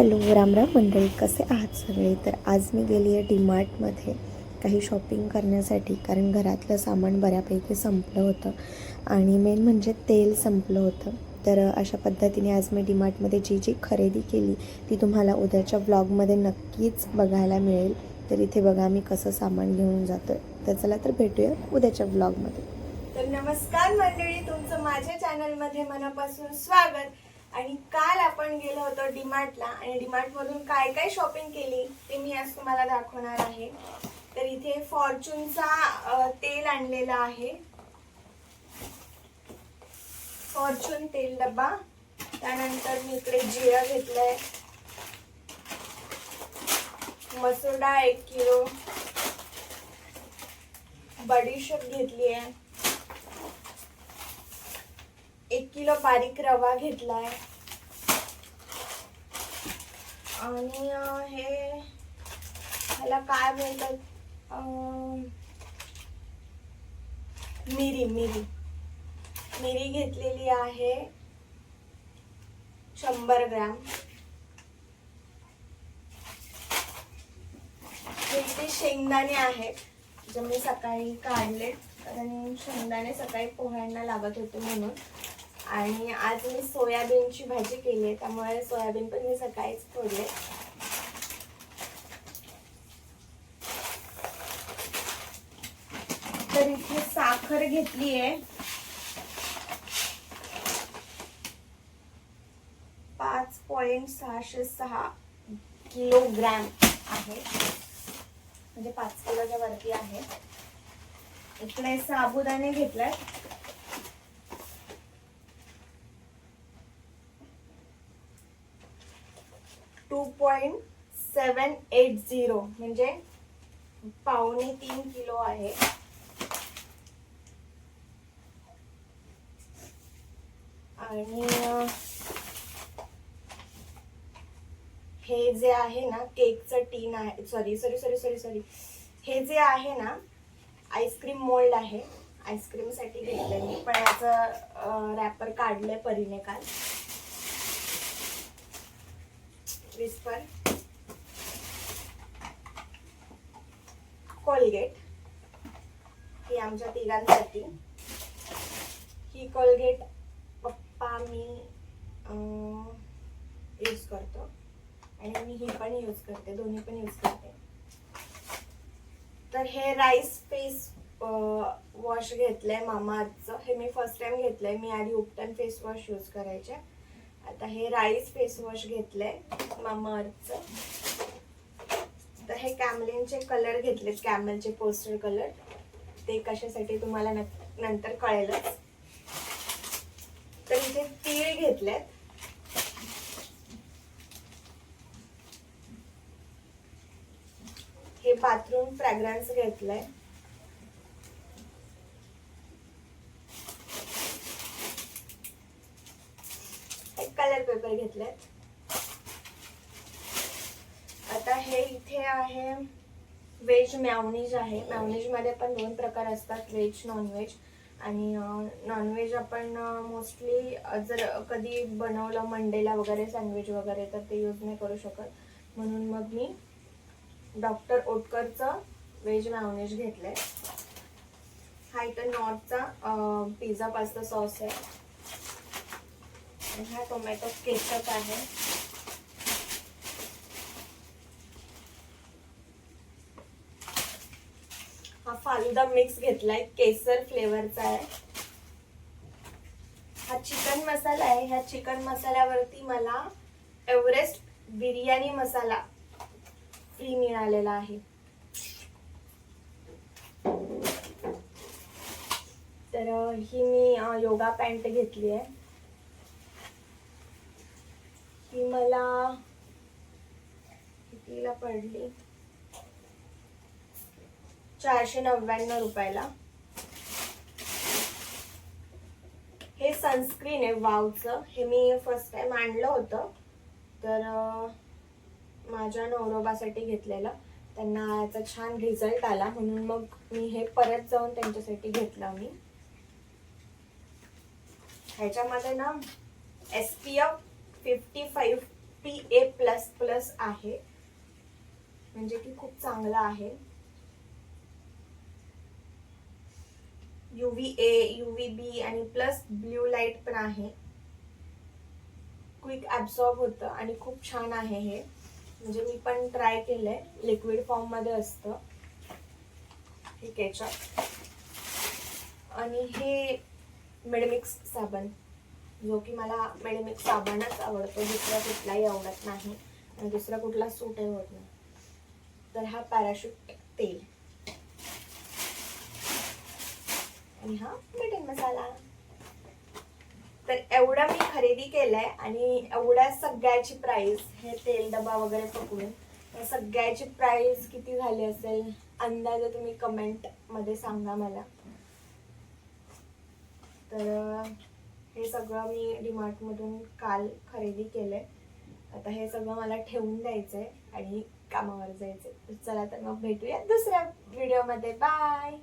Hello रामराम मंडळी कसे आहात सगळे? तर आज मी गेली आहे डीमार्टमध्ये काही शॉपिंग करण्यासाठी कारण घरातलं सामान बऱ्यापैकी संपलं होतं आणि मेन म्हणजे तेल संपलं होतं. तर अशा पद्धतीने आज मी डीमार्टमध्ये जी जी खरेदी केली ती तुम्हाला उद्याच्या व्लॉगमध्ये नक्कीच बघायला मिळेल. तर इथे बघा मी कसं सामान घेऊन जातो तर चला तर भेटूया उद्याच्या व्लॉगमध्ये. तर नमस्कार मंडळी तुमचं माझ्या चॅनलमध्ये मनापासून स्वागत. आणि काल आपण गेलो होतो डीमार्टला आणि डीमार्टमधून काय काय शॉपिंग केली ते मी आज तुम्हाला दाखवणार आहे. तर इथे फॉर्च्यूनचा तेल आणलेला आहे. फॉर्च्यून तेल डब्बा. त्यानंतर मी इकडे जिरा घेतलंय. मसूर डाळ एक किलो. बडीशेप घेतली आहे एक किलो बारीक रवा घेतलाय. आणि हे ह्याला काय बोलतात मिरी मिरी. मिरी घेतलेली आहे शंभर ग्रॅम. हे शेंगदाणे आहेत जे मी सकाळी काढले कारण शेंगदाणे सकाळी पोह्यांना लागत होते म्हणून. आणि आज मी सोयाबीनची भाजी केली आहे त्यामुळे सोयाबीन पण मी सकाळीच फोडले. तर इथे साखर घेतली आहे. पाच पॉइंट सहाशे सहा किलोग्रॅम आहे. म्हणजे पाच किलोच्या वरती आहे. इकडे साबुदाणे घेतलाय पॉईंट सेवन एट झिरो म्हणजे पावणे तीन किलो आहे. आणि हे जे आहे ना केकचं टीन आहे sorry sorry sorry sorry sorry हे जे आहे ना आईस्क्रीम मोल्ड आहे. आईस्क्रीमसाठी घेतलं मी पण याचं रॅपर काढलंय परीने काल. विस्पर कोलगेट ही आमच्या तिघांसाठी. ही कोलगेट पप्पा मी यूज करतो. आणि मी ही पण यूज करते दोन्ही पण यूज करते. तर हे राईस फेस वॉश घेतलंय मामाचं. हे मी फर्स्ट टाइम घेतलंय. मी आधी उपटन फेस वॉश यूज करायचे. आता हे राईस फेसवॉश घेतलंय मामा अर्थचं तर हे कॅमलिनचे कलर घेतलेत कॅमलचे पोस्टर कलर. ते कशासाठी तुम्हाला नंतर कळेलच. तर इथे तीळ घेतलेत. हे बाथरूम फ्रॅग्रन्स घेतलंय. हे कलर पेपर घेतलेत. आता हे इथे आहे व्हेज मॅवनीज आहे. मॅवनीजमध्ये पण दोन प्रकार असतात व्हेज नॉनव्हेज आणि नॉनव्हेज आपण मोस्टली जर कधी बनवलं मंडेला वगैरे सँडविच वगैरे तर ते यूज नाही करू शकत. म्हणून मग मी डॉक्टर ओटकरचं व्हेज मॅवनेज आहे हा इथं नॉर्थचा पिझ्झा पास्ता सॉस आहे. आणि हा टोमॅटो केचप आहे. हा फालुदा मिक्स घेतलाय केसर फ्लेवरचा आहे. हा चिकन मसाला आहे. ह्या चिकन मसाल्यावरती मला एव्हरेस्ट बिर्याणी मसाला फ्री मिळालेला आहे. तर ही मी योगा पॅन्ट घेतली आहे. ती मला कितीला पडली? चारशे नव्याण्णव रुपयाला. हे सनस्क्रीन आहे वावचं. हे मी फर्स्ट टाइम आणलं होतं. तर माझ्या नवरोबासाठी घेतलेलं. त्यांना याचा छान रिझल्ट आला. म्हणून मग मी हे परत जाऊन त्यांच्यासाठी घेतलं मी ह्याच्यामध्ये ना S P F fifty five P A plus plus आहे. म्हणजे की खूप चांगलं आहे. युव्ही ए युव्ही बी आणि प्लस ब्ल्यू लाइट पण आहे. क्विक ॲब्झॉर्ब होतं आणि खूप छान आहे हे. म्हणजे मी पण ट्राय केलंय. लिक्विड फॉर्ममध्ये असतं. हे केचप आणि हे मिडमिक्स साबण. जो की मला म्हणजे मेडमिक्स साबणच आवडतो दुसरा कुठलाही आवडत नाही आणि दुसरा कुठला सूटही होत नाही. तर हा पॅराशूट तेल. आणि हा मिटिंग मसाला तर एवढा मी खरेदी केलाय आणि एवढ्या सगळ्याची प्राइस हे तेल डबा वगैरे पकडून या सगळ्याची प्राइस किती झाली असेल? अंदाजे तुम्ही कमेंटमध्ये सांगा मला. तर हे सगळं मी डीमार्टमधून काल खरेदी केलं आहे आता हे सगळं मला ठेवून द्यायचं आहे आणि कामावर जायचं चला तर मग भेटूया दुसऱ्या व्हिडिओमध्ये बाय